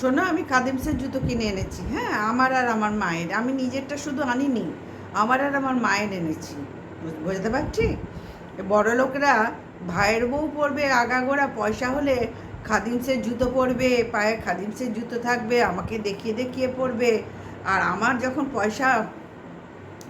শোনো আমি কাদিমসের জুতো কিনে এনেছি। হ্যাঁ আমার আর আমার মায়ের। আমি নিজেরটা শুধু আনিনি, আমার আর আমার মায়ের এনেছি। বুঝ- বুঝতে পারছি? বড় লোকরা ভাইয়ের বউ পরবে, আগাগোড়া পয়সা হলে খাদিমসের জুতো পরবে, পায়ে খাদিমসের জুতো থাকবে, আমাকে দেখিয়ে দেখিয়ে পরবে। আর আমার যখন পয়সা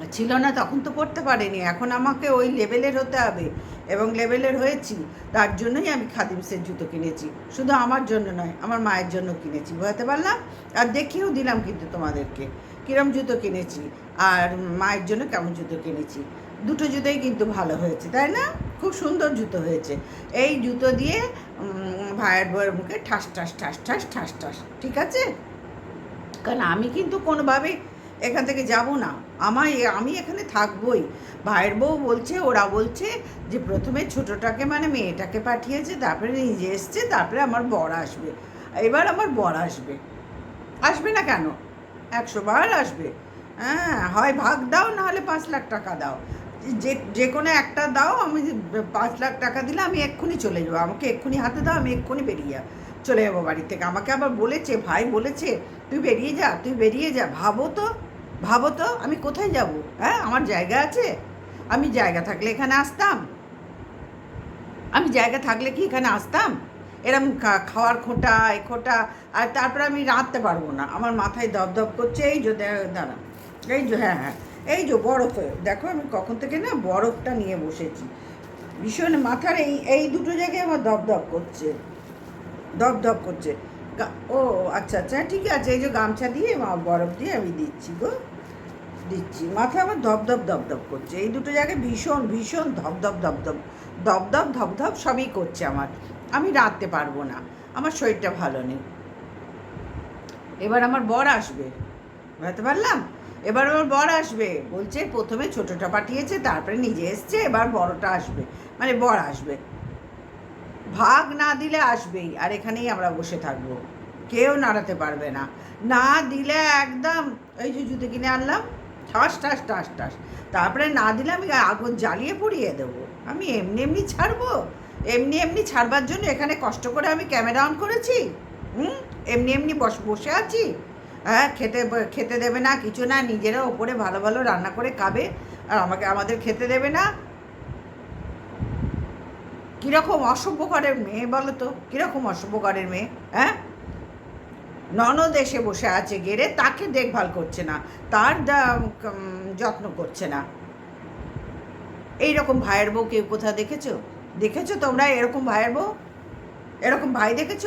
ছিল না, তখন তো পড়তে পারিনি। এখন আমাকে ওই লেভেলের হতে হবে। এবং লেভেলের হয়েছি, তার জন্যই আমি খাদিমসের জুতো কিনেছি। শুধু আমার জন্য নয়, আমার মায়ের জন্য কিনেছি, বুঝতে পারলাম? আর দেখিয়েও দিলাম কিন্তু তোমাদেরকে, কিরম জুতো কিনেছি, আর মায়ের জন্য কেমন জুতো কিনেছি। দুটো জুতোই কিন্তু ভালো হয়েছে, তাই না? খুব সুন্দর জুতো হয়েছে। এই জুতো দিয়ে ভাইয়ের বউয়ের মুখে ঠাস ঠাস ঠাস ঠাস ঠাস ঠাস, ঠিক আছে? কারণ আমি কিন্তু কোনোভাবেই এখান থেকে যাব না। আমার আমি এখানে থাকবই। ভাইয়ের বউ বলছে, ওরা বলছে যে প্রথমে ছোটোটাকে মানে মেয়েটাকে পাঠিয়েছে, তারপরে নিজে এসছে, তারপরে আমার বর আসবে। এবার আমার বর আসবে। আসবে না কেন? একশো বার আসবে। হ্যাঁ হয় ভাগ দাও নাহলে পাঁচ লাখ টাকা দাও। যে যে কোনো একটা দাও, আমি পাঁচ লাখ টাকা দিলে আমি এক্ষুনি চলে যাব। আমাকে এক্ষুনি হাতে দাও, আমি এক্ষুনি বেরিয়ে যাব, চলে যাব বাড়ি থেকে। আমাকে আবার বলেছে, ভাই বলেছে, তুই বেরিয়ে যা, তুই বেরিয়ে যা। ভাবো তো। ভাবো তো, আমি কোথায় যাব? হ্যাঁ আমার জায়গা আছে। আমি জায়গা থাকলে এখানে আসতাম। আমি জায়গা থাকলে কি এখানে আসতাম? এরম খাওয়ার খোঁটা, এ খোঁটা, আর তারপরে আমি রাঁধতে পারব না। আমার মাথায় দপ দপ করছে, এই যে দাঁড়া। এই যে হ্যাঁ হ্যাঁ। এই যে, বরফ। দেখো, আমি কখন থেকে না বরফটা নিয়ে বসেছি। ভীষণ মাথার এই এই দুটো জায়গায় আমার দপ দপ করছে। দপ দপ করছে। ও আচ্ছা আচ্ছা হ্যাঁ, ঠিক আছে। এই যে গামছা দিয়ে বরফ দিয়ে আমি দিচ্ছি গো। দিচ্ছি। মাথা আমার ধপধপ ধপধপ করছে। এই দুটো জায়গায় ভীষণ ভীষণ ধপধপ ধপধপ ধপধপ ধপধপ সবই করছে আমার। আমি রাঁধতে পারব না। আমার শরীরটা ভালো নেই। এবার আমার বর আসবে। বুঝতে পারলাম? এবার আমার বর আসবে। বলছে, প্রথমে ছোটোটা পাঠিয়েছে, তারপরে নিজে এসছে, এবার বড়টা আসবে। মানে বর আসবে। ভাগ না দিলে আসবেই, আর এখানেই আমরা বসে থাকব। কেউ নাড়াতে পারবে না। না দিলে একদম এই যে জুতো কিনে আনলাম, ঠাস ঠাস ঠাস ঠাস। তারপরে না দিলে আমি আগুন জ্বালিয়ে পুড়িয়ে দেবো। আমি এমনি এমনি ছাড়বো? এমনি এমনি ছাড়বার জন্য এখানে কষ্ট করে আমি ক্যামেরা অন করেছি? হুম? এমনি এমনি বস, বসে আছি? হ্যাঁ খেতে খেতে দেবে না, কিছু না, নিজেরা ওপরে ভালো ভালো রান্না করে খাবে, আর আমাকে, আমাদের খেতে দেবে না। কীরকম অসভ্যকরের মেয়ে বলো তো? কীরকম অসভ্যকরের মেয়ে হ্যাঁ? ননদ এসে বসে আছে গেরে তাকে দেখভাল করছে না, তার যত্ন করছে না। এইরকম ভাইয়ের বউ কেউ কোথাও দেখেছ? দেখেছ তোমরা এরকম ভাইয়ের বউ? এরকম ভাই দেখেছ?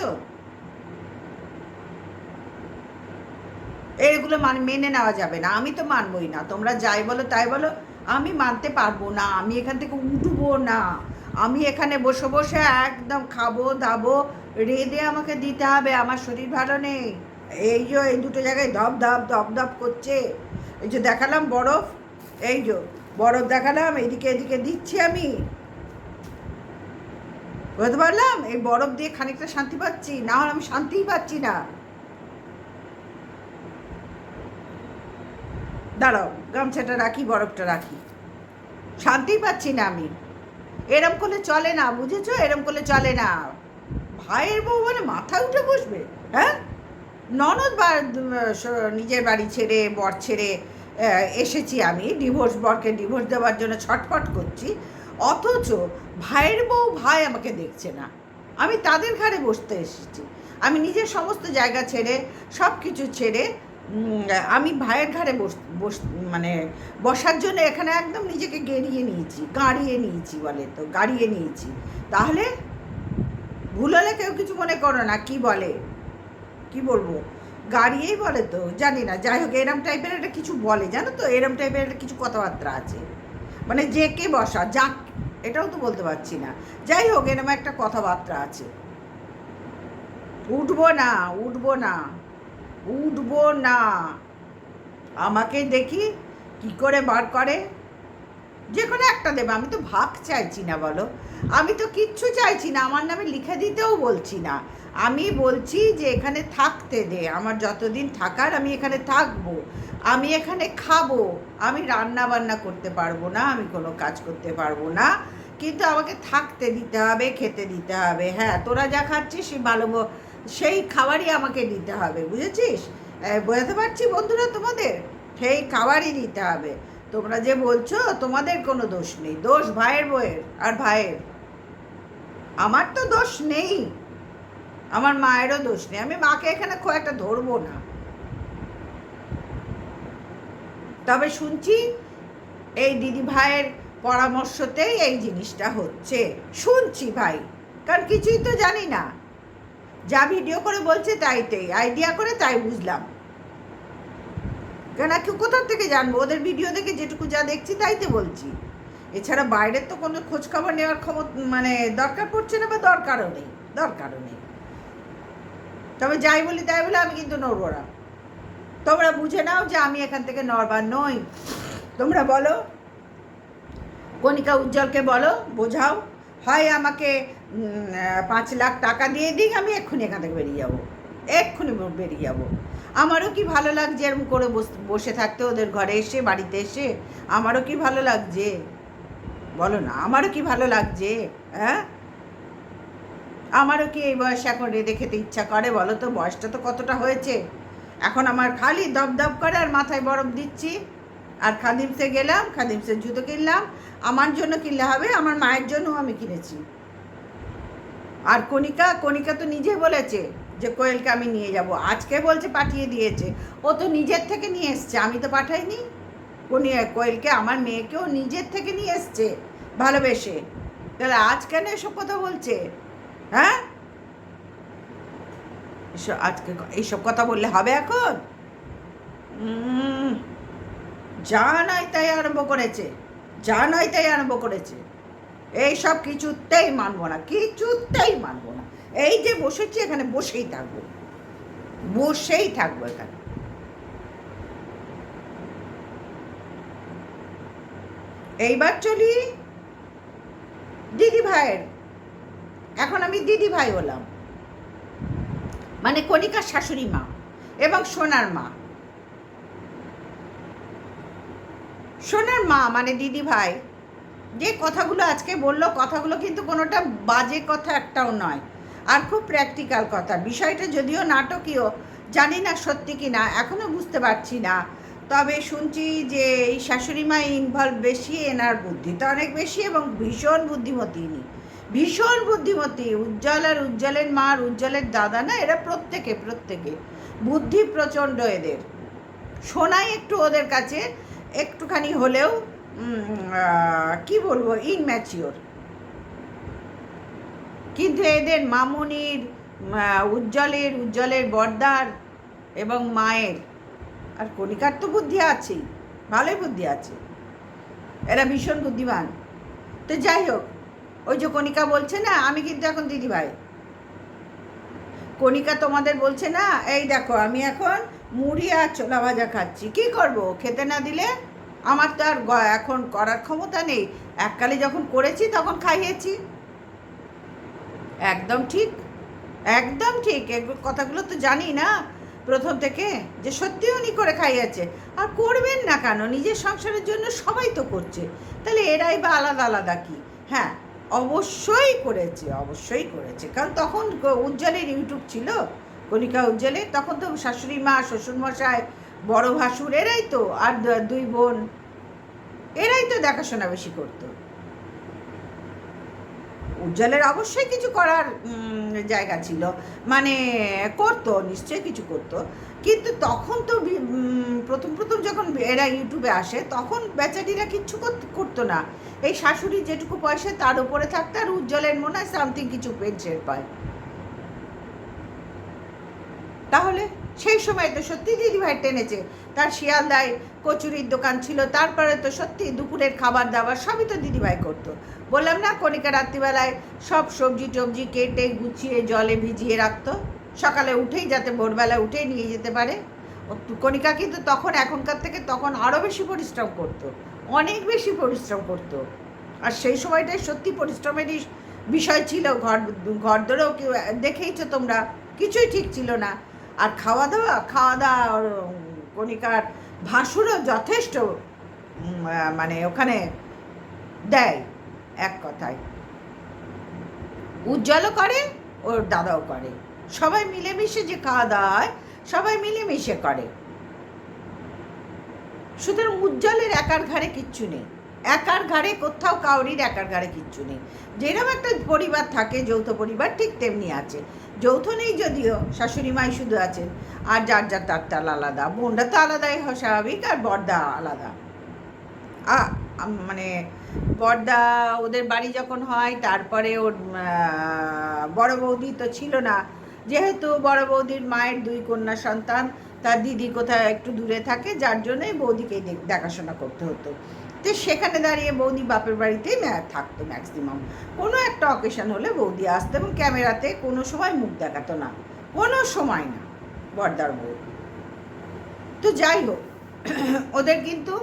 এইগুলো মানে মেনে নেওয়া যাবে না। আমি তো মানবই না। তোমরা যাই বলো, তাই বলো। আমি মানতে পারব না। আমি এখান থেকে উঠবো না। আমি এখানে বসে বসে একদম খাব, দাবো, রেঁধে আমাকে দিতে হবে, আমার শরীর ভালো নেই। এই যে, এই দুটো জায়গায় ধপ ধপ ধপ ধপ করছে। এই যে দেখালাম বরফ, এই যে, বরফ দেখালাম, এদিকে এদিকে দিচ্ছি আমি। বুঝতে পারলাম? এই বরফ দিয়ে খানিকটা শান্তি পাচ্ছি, না হলে আমি শান্তিই পাচ্ছি না। দাঁড়াও, গামছাটা রাখি, বরফটা রাখি। শান্তিই পাচ্ছি না আমি। এরম করলে চলে না, বুঝেছ? এরম করলে চলে না। ভাইয়ের বউ মানে মাথা উঠে বসবে হ্যাঁ? ননদ বা নিজের বাড়ি ছেড়ে, বর ছেড়ে এসেছি আমি ডিভোর্স বরকে ডিভোর্স দেওয়ার জন্য ছটফট করছি। অথচ ভাইয়ের বউ ভাই আমাকে দেখছে না। আমি তাদের ঘাড়ে বসতে এসেছি। আমি নিজের সমস্ত জায়গা ছেড়ে সব কিছু ছেড়ে আমি ভাইয়ের ঘাড়ে বস বস মানে বসার জন্য এখানে একদম নিজেকে গেড়িয়ে নিয়েছি, গাড়িয়ে নিয়েছি বলে তো, গাড়িয়ে নিয়েছি। তাহলে ভুল হলে কেউ কিছু মনে করো না, কি বলে? কি বলব? গাড়িয়েই বলে তো, জানি না, যাই হোক, এরম টাইপের একটা কিছু বলে, জানো তো? এরম টাইপের একটা কিছু কথাবার্তা আছে। মানে যে কে বসা, যাক, এটাও তো বলতে পারছি না। যাই হোক, এরম একটা কথাবার্তা আছে। উঠবো না উঠবো না। উঠবো না। আমাকে দেখি কি করে বার করে। যে কোনো একটা দেবে, আমি তো ভাগ চাইছি না বলো। আমি তো কিচ্ছু চাইছি না, আমার নামে লিখে দিতেও বলছি না। আমি বলছি যে এখানে থাকতে দে, আমার যতদিন থাকার আমি এখানে থাকব। আমি এখানে খাব, আমি রান্না বান্না করতে পারব না, আমি কোনো কাজ করতে পারব না। কিন্তু আমাকে থাকতে দিতে হবে, খেতে দিতে হবে। হ্যাঁ তোরা যা খাচ্ছিস ভালো সেই খাবারই আমাকে দিতে হবে, বুঝেছিস? বোঝাতে পারছি বন্ধুরা তোমাদের? সেই খাবারই দিতে হবে। তোমরা যে বলছো, তোমাদের কোনো দোষ নেই। দোষ ভাইয়ের বইয়ের আর ভাইয়ের। আমার তো দোষ নেই। আমার মায়েরও দোষ নেই। আমি মাকে এখানে খুব একটা ধরবো না। তবে শুনছি, এই দিদি ভাইয়ের পরামর্শতেই এই জিনিসটা হচ্ছে। শুনছি ভাই, কারণ কিছুই তো জানি না। যা ভিডিও করে বলছে তাইতেই। আইডিয়া করে তাই বুঝলাম। কেন কেউ কোথার থেকে জানব? ওদের ভিডিও দেখে যেটুকু যা দেখছি তাইতে বলছি। এছাড়া বাইরের তো কোনো খোঁজখবর নেওয়ার খবর মানে দরকার পড়ছে না বা দরকারও নেই। দরকারও নেই। তবে যাই বলি তাই বলে আমি কিন্তু নড়বো না। তোমরা বুঝে নাও যে আমি এখান থেকে নড়বার নই। তোমরা বলো। কণিকা উজ্জ্বলকে বলো, বোঝাও। হয় আমাকে পাঁচ লাখ টাকা দিয়ে দিক, আমি এক্ষুনি এখান থেকে বেরিয়ে যাব। এক্ষুনি বেরিয়ে যাব। আমারও কি ভালো লাগছে এরকম করে বস- থাকতে ওদের ঘরে এসে, বাড়িতে এসে? আমারও কি ভালো লাগছে? বলো না, আমারও কি ভালো লাগছে? হ্যাঁ? আমারও কি এই বয়সে এখন রেঁধে খেতে ইচ্ছা করে বলো তো? বয়সটা তো কতটা হয়েছে? এখন আমার খালি দপদপ করে আর মাথায় বরফ দিচ্ছি। আর খাদিমসে গেলাম, খাদিমসের জুতো কিনলাম। আমার জন্য কিনলে হবে, আমার মায়ের জন্যও আমি কিনেছি। আর কণিকা কণিকা তো নিজে বলেছে যে কোয়েলকে আমি নিয়ে যাব। আজকে বলছে পাঠিয়ে দিয়েছে। ও তো নিজের থেকে নিয়ে এসছে। আমি তো পাঠাইনি। কোয়েলকে আমার মেয়েকেও নিজের থেকে নিয়ে এসছে। ভালোবেসে। তাহলে আজ কেন এসব কথা বলছে? হ্যাঁ? আজকে এইসব কথা বললে হবে এখন? যা নয় তাই আরম্ভ করেছে। যা নয় তাই আরম্ভ করেছে। এই সব কিছুতেই মানবো না, কিছুতেই মানবো না। এই যে বসেছি এখানে বসেই থাকব। বসেই থাকব এখানে। এইবার চলি দিদি ভাইয়ের। এখন আমি দিদি ভাই হলাম। মানে কণিকার শাশুড়ি মা এবং সোনার মা। সোনার মা মানে দিদি ভাই। যে কথাগুলো আজকে বলল, কথাগুলো কিন্তু কোনোটা বাজে কথা একটাও নয়। আর খুব প্র্যাকটিক্যাল কথা। বিষয়টা যদিও নাটকীয়, জানি না সত্যি কি না এখনও বুঝতে পারছি না। তবে শুনছি যে এই শাশুড়ি মা ইনভলভ বেশি এনার বুদ্ধি। তো অনেক বেশি এবং ভীষণ বুদ্ধিমতী ইনি। ভীষণ বুদ্ধিমতী, উজ্জ্বল আর উজ্জ্বলের মা আর উজ্জ্বলের দাদা না, এরা প্রত্যেকে প্রত্যেকে। বুদ্ধি প্রচণ্ড এদের। শোনাই একটু ওদের কাছে, একটুখানি হলেও কি বলব? ইনম্যাচিওর কিন্তু এদের মামুনির উজ্জ্বলের উজ্জ্বলের বর্দার এবং মায়ের, আর কণিকার তো বুদ্ধি আছেই, ভালোই বুদ্ধি আছে। এরা ভীষণ বুদ্ধিমান। তো যাই হোক, ওই যে কণিকা বলছে না, আমি কিন্তু এখন দিদিভাই। কণিকা তোমাদের বলছে না, এই দেখো, আমি এখন মুড়ি আর ছোলা ভাজা খাচ্ছি। কি করব? খেতে না দিলে আমার তো আর এখন করার ক্ষমতা নেই। এককালে যখন করেছি, তখন খাইয়েছি। একদম ঠিক। একদম ঠিক। কথাগুলো তো জানি না প্রথম থেকে, যে সত্যি উনি করে খাইয়েছে। আর করবেন না কেন? নিজের সংসারের জন্য সবাই তো করছে। তাহলে এরাই বা আলাদা আলাদা কি? হ্যাঁ অবশ্যই করেছে অবশ্যই করেছে। কারণ তখন উজ্জ্বলের ইউটিউব ছিল, কণিকা উজ্জ্বলের। তখন তো শাশুড়ি মা, শ্বশুরমশাই বড় ভাসুর, এরাই তো, আর দুই বোন, এরাই তো দেখাশোনা বেশি করতো। উজ্জ্বলের অবশ্যই কিছু করার জায়গা ছিল। মানে করতো, নিশ্চয়ই কিছু করতো। কিন্তু তখন তো প্রথম প্রথম যখন এরা ইউটিউবে আসে, তখন বেচারিরা কিচ্ছু করত- করতো না। এই শাশুড়ি যেটুকু পয়সা, তার উপরে থাকতো আর উজ্জ্বলের মনে হয় সামথিং কিছু পেনশন পায়। তাহলে সেই সময় তো সত্যি দিদিভাই টেনেছে। তার শিয়ালদায় কচুরির দোকান ছিল, তারপরে তো সত্যি দুপুরের খাবার দাবার সবই তো দিদিভাই করতো। বললাম, না, কণিকা রাত্রিবেলায় সব সবজি টবজি কেটে, গুছিয়ে, জলে ভিজিয়ে রাখতো। সকালে উঠেই যাতে ভোরবেলা উঠেই নিয়ে যেতে পারে। কণিকা কিন্তু তখন, এখনকার থেকে তখন আরও বেশি পরিশ্রম করতো। অনেক বেশি পরিশ্রম করতো। আর সেই সময়টাই সত্যি পরিশ্রমেরই বিষয় ছিল। ঘর ঘর ধরেও কেউ দেখেইছো তোমরা? কিছুই ঠিক ছিল না। আর খাওয়া দাওয়া খাওয়া দাওয়া কণিকার ভাসুরও যথেষ্ট মানে ওখানে দেয় এক কথায়। উজ্জ্বলও করে, ওর দাদাও করে। সবাই মিলেমিশে যে খাওয়া দাওয়া হয়, সবাই মিলেমিশে করে। সুতরাং উজ্জ্বলের একার ঘাড়ে কিচ্ছু নেই। একার ঘাড়ে কোথাও কাউরির একার ঘাড়ে কিচ্ছু নেই। যেরকম একটা পরিবার থাকে, যৌথ পরিবার ঠিক তেমনি আছে। যৌথ নেই যদিও, শাশুড়ি মাই শুধু আছেন। আর যার যার তার তাল আলাদা। বোনরা তো আলাদাই হয় স্বাভাবিক, আর বর্দা আলাদা। আ- মানে বর্দা ওদের বাড়ি যখন হয়, তারপরে ওর বড় বৌদি তো ছিল না। যেহেতু বড় বৌদির মায়ের দুই কন্যা সন্তান, তার দিদি কোথায় একটু দূরে থাকে, যার জন্যই বৌদিকেই দেখ- দেখাশোনা করতে হতো। তো সেখানে দাঁড়িয়ে বৌদি বাপের বাড়িতেই থাকতো ম্যাক্সিমাম কোনো একটা অকেশন হলে বৌদি আসতো এবং ক্যামেরাতে কোনো সময় মুখ দেখাতো না। কোনো সময় না, বর্দার বউ। তো যাই হোক, ওদের কিন্তু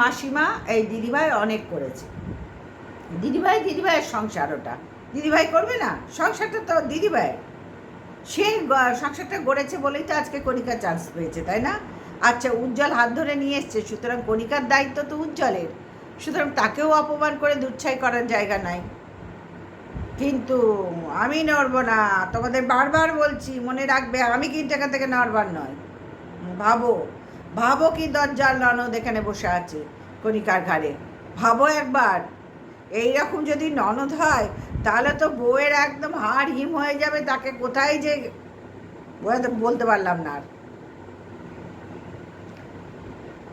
মাসিমা এই দিদিভাই অনেক করেছে। দিদিভাই, দিদিভাইয়ের সংসার ওটা। দিদিভাই করবে না? সংসারটা তো দিদিভাইয়ের সে সংসারটা গড়েছে বলেই তো আজকে কণিকা চান্স পেয়েছে, তাই না? আচ্ছা উজ্জ্বল হাত ধরে নিয়ে এসছে। সুতরাং কণিকার দায়িত্ব তো উজ্জ্বলের। সুতরাং তাকেও অপমান করে দুচ্ছাই করার জায়গা নাই। কিন্তু আমি নড়ব না। তোমাদের বারবার বলছি, মনে রাখবে আমি কিন্তু এখান থেকে নড়বার নয়। ভাবো ভাবো কি দরজার ননদ এখানে বসে আছে কণিকার ঘাড়ে। ভাবো একবার। এই রকম যদি ননদ হয়, তাহলে তো বউয়ের একদম হাড় হিম হয়ে যাবে। তাকে কোথায় যে, বলতে- পারলাম না আর।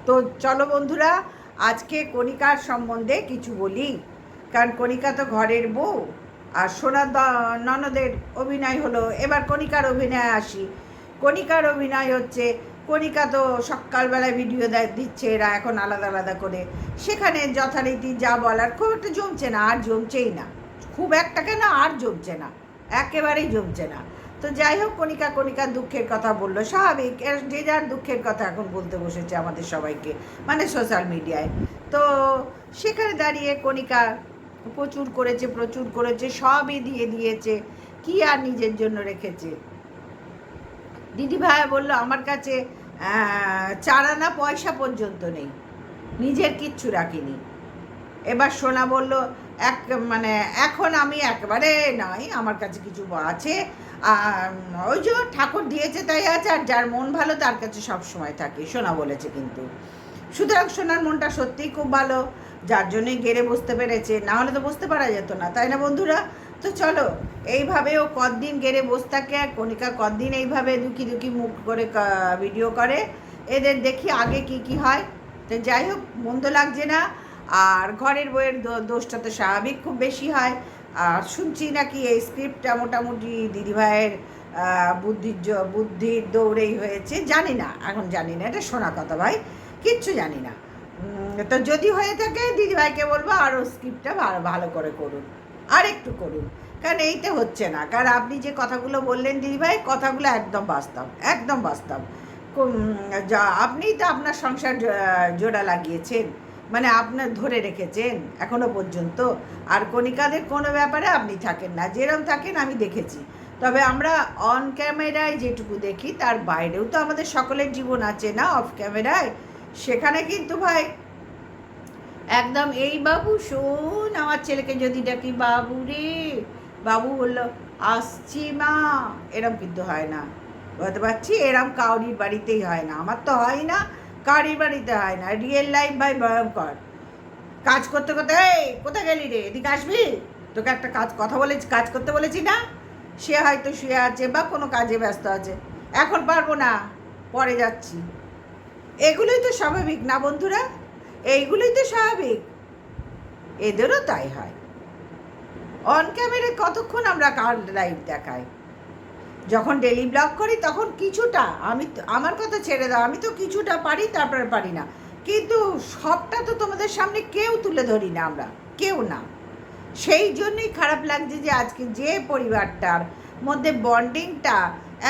তো চলো বন্ধুরা, আজকে কণিকার সম্বন্ধে কিছু বলি। কারণ কণিকা তো ঘরের বউ, আর সোনার ননদের অভিনয় হলো। এবার কণিকার অভিনয় আসি। কণিকার অভিনয় হচ্ছে, কণিকা তো সকালবেলায় ভিডিও দেয়, দিচ্ছে এরা এখন আলাদা আলাদা করে। সেখানে যথারীতি যা বলার, খুব একটা জমছে না, আর জমছেই না। খুব একটা কেন, আর জমছে না। একেবারেই জমছে না। তো যাই হোক কণিকা কণিকার দুঃখের কথা বলল স্বাভাবিক। এর যে যার দুঃখের কথা এখন বলতে বসেছে আমাদের সবাইকে মানে সোশ্যাল মিডিয়ায় তো সেখানে দাঁড়িয়ে কণিকা প্রচুর করেছে প্রচুর করেছে সবই দিয়ে দিয়েছে। কি আর নিজের জন্য রেখেছে? দিদি ভাই বলল আমার কাছে আহ, চার আনা পয়সা পর্যন্ত নেই। নিজের কিচ্ছু রাখিনি। এবার সোনা বলল এক মানে এখন আমি একবারে নয় আমার কাছে কিছু আছে আর ওই যে ঠাকুর দিয়েছে তাই আছে, আর যার মন ভালো তার কাছে সব সময় থাকে, সোনা বলেছে কিন্তু। সুতরাং সোনার মনটা সত্যিই খুব ভালো, যার জন্যই গেড়ে বসতে পেরেছে, না হলে তো বসতে পারা যেত না, তাই না বন্ধুরা? তো চলো, এইভাবে ও কদিন গেড়ে বসে থাকে, আর কণিকা কদিন এইভাবে দুকি দুকি মুখ করে ভিডিও করে, এদের দেখি আগে কি কি হয়। তো যাই হোক, মন্দ লাগছে না, আর ঘরের বইয়ের দোষটা তো স্বাভাবিক, খুব বেশি হয়। আর শুনছি নাকি এই স্ক্রিপ্টটা মোটামুটি দিদিভাইয়ের বুদ্ধির বুদ্ধির দৌড়েই হয়েছে। জানি না, এখন জানি না। এটা শোনা কথা ভাই, কিচ্ছু জানি না। তো যদি হয়ে থাকে, দিদিভাইকে বলব আরও স্ক্রিপ্টটা ভালো ভালো করে করুন। আর একটু করুন। কারণ এইটা হচ্ছে না। কারণ আপনি যে কথাগুলো বললেন দিদিভাই, কথাগুলো একদম বাস্তব একদম বাস্তব। আপনিই তো আপনার সংসার জোড়া লাগিয়েছেন। মানে আপনার ধরে রেখেছেন এখনও পর্যন্ত। আর কণিকাদের কোনো ব্যাপারে আপনি থাকেন না। যেরকম থাকেন আমি দেখেছি। তবে আমরা অন ক্যামেরায় যেটুকু দেখি, তার বাইরেও তো আমাদের সকলের জীবন আছে না অফ ক্যামেরায় সেখানে কিন্তু ভাই, একদম, এই বাবু, শোন আমার ছেলেকে যদি ডাকি, বাবু রে। বাবু বলল, আসছি মা। এরম কিন্তু হয় না। বলতে পারছি? এরম কাউরির বাড়িতেই হয় না। আমার তো হয় না কাউরির বাড়িতে হয় না রিয়েল লাইফ ভাই ভয়ঙ্কর। কাজ করতে করতে, এই, কোথায় গেলি রে? এদিকে আসবি? তোকে একটা কাজ, কথা বলেছি কাজ করতে বলেছি না। সে হয়তো শুয়ে আছে বা কোনো কাজে ব্যস্ত আছে। এখন পারব না, পরে যাচ্ছি। এগুলোই তো স্বাভাবিক না বন্ধুরা? এইগুলোই তো স্বাভাবিক। এদেরও তাই হয়। অন ক্যামেরায় কতক্ষণ আমরা কার লাইভ দেখাই? যখন ডেলি ব্লগ করি, তখন কিছুটা, আমি আমার কথা ছেড়ে দাও, আমি তো কিছুটা পারি, তারপরে পারি না। কিন্তু সবটা তো তোমাদের সামনে কেউ তুলে ধরি না আমরা, কেউ না। সেই জন্যই খারাপ লাগছে যে আজকে যে পরিবারটার মধ্যে বন্ডিংটা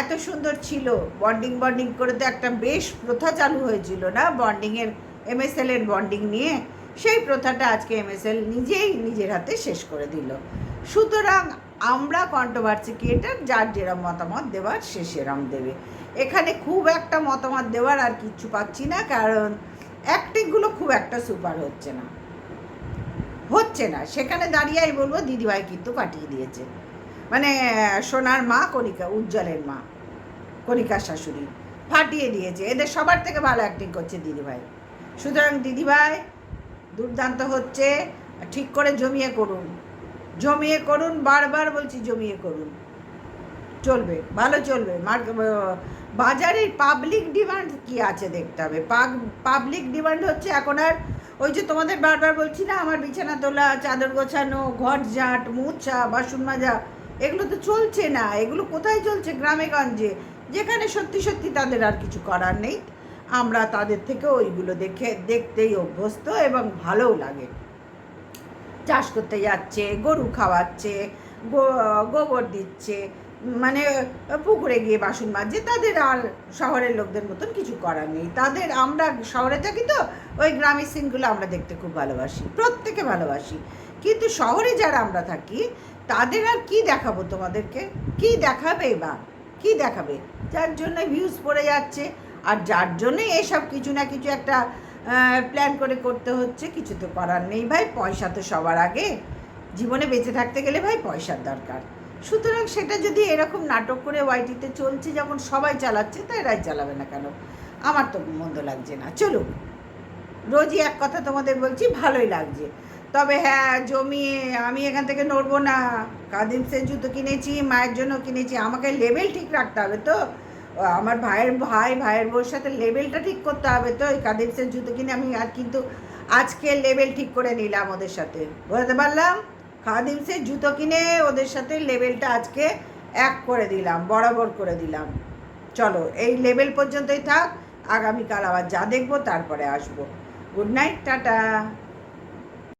এত সুন্দর ছিল বন্ডিং বন্ডিং করে তো একটা বেশ প্রথা চালু হয়েছিল না? বন্ডিংয়ের এমএসএল এর বন্ডিং নিয়ে, সেই প্রথাটা আজকে এমএসএল নিজেই নিজের হাতে শেষ করে দিল। সুতরাং আমরা কন্ট্রোভার্সি ক্রিয়েটার যার যেরম মতামত দেওয়ার সে সেরম দেবে। এখানে খুব একটা মতামত দেওয়ার আর কিচ্ছু পাচ্ছি না, কারণ অ্যাক্টিংগুলো খুব একটা সুপার হচ্ছে না। হচ্ছে না। সেখানে দাঁড়িয়ে বলব, দিদিভাই কিন্তু কাটিয়ে দিয়েছে। মানে সোনার মা, কণিকা, উজ্জ্বলের মা কণিকার শাশুড়ি ফাটিয়ে দিয়েছে। এদের সবার থেকে ভালো অ্যাক্টিং করছে দিদিভাই। সুতরাং দিদিভাই, দুর্দান্ত হচ্ছে। ঠিক করে জমিয়ে করুন। জমিয়ে করুন, বারবার বলছি জমিয়ে করুন। চলবে, ভালো চলবে। বাজারের পাবলিক ডিমান্ড কি আছে দেখতে হবে? পাবলিক ডিমান্ড হচ্ছে এখন আর ওই যে তোমাদের বারবার বলছি না, আমার বিছানা তোলা, চাদর গোছানো, ঘর ঝাঁট, মোছা, বাসন মাজা, এগুলো তো চলছে না। এগুলো কোথায় চলছে? গ্রামে গঞ্জে। যেখানে সত্যি সত্যি তাদের আর কিছু করার নেই। আমরা তাদের থেকে ওইগুলো দেখে, দেখতেই অভ্যস্ত এবং ভালোও লাগে। চাষ করতে যাচ্ছে, গরু খাওয়াচ্ছে গোবর দিচ্ছে মানে পুকুরে গিয়ে বাসন মাজছে, তাদের আর শহরের লোকদের মতন কিছু করার নেই। তাদের, আমরা শহরে থাকি তো, ওই গ্রামের সিনগুলো আমরা দেখতে খুব ভালোবাসি, প্রত্যেকে ভালোবাসি। কিন্তু শহরে যারা আমরা থাকি, তাদের আর কি দেখাবো তোমাদেরকে? কি দেখাবে বা? কি দেখাবে? যার জন্য ভিউজ পড়ে যাচ্ছে, আর যার জন্যে এসব কিছু না কিছু একটা প্ল্যান করে করতে হচ্ছে, কিছু তো করার নেই। ভাই, পয়সা তো সবার আগে। জীবনে বেঁচে থাকতে গেলে ভাই পয়সার দরকার। সুতরাং সেটা যদি এরকম নাটক করে ওয়াইটিতে চলছে, যখন সবাই চালাচ্ছে, তাই এরাই চালাবে না কেন? আমার তো মন্দ লাগছে না। চলো রোজই এক কথা তোমাদের বলছি, ভালোই লাগছে। তবে হ্যাঁ জমিয়ে আমি এখান থেকে নড়বো না। কাদিমসের জুতো কিনেছি, মায়ের জন্য কিনেছি, আমাকে লেভেল ঠিক রাখতে হবে তো। আমার ভাইয়ের ভাই, ভাইয়ের বউর সাথে লেভেলটা ঠিক করতে হবে তো ওই কাদিম সে জুতো কিনে আমি আর কিন্তু আজকে লেভেল ঠিক করে নিলাম ওদের সাথে। বুঝতে পারলাম? খাদিমসে জুতো কিনে ওদের সাথে লেভেলটা আজকে এক করে দিলাম, বরাবর করে দিলাম। চলো, এই লেভেল পর্যন্তই থাক, আগামীকাল আবার যা দেখব তারপরে আসব। Good night tata.